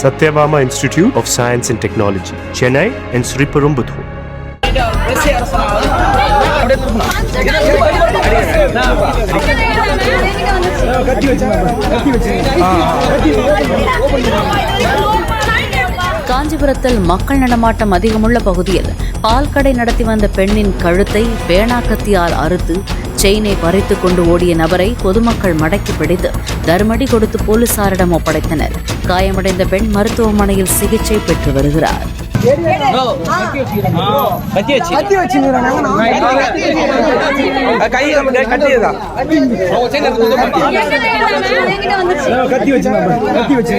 Sathyabama institute of science and technology Chennai and Sriperumbudur காஞ்சிபுரத்தில் மக்கள் நடமாட்டம் அதிகமுள்ள பகுதியில் பால் கடை நடத்தி வந்த பெண்ணின் கழுத்தை பேனாக்கத்தியால் அறுத்து செயினை பறித்து கொண்டு ஓடிய நபரை பொதுமக்கள் மடக்கி பிடித்து தர்மடி கொடுத்து போலீசாரிடம் ஒப்படைத்தனர். காயமடைந்த பெண் மருத்துவமனையில் சிகிச்சை பெற்று வருகிறார். கத்தி வச்சு கத்தி வச்சு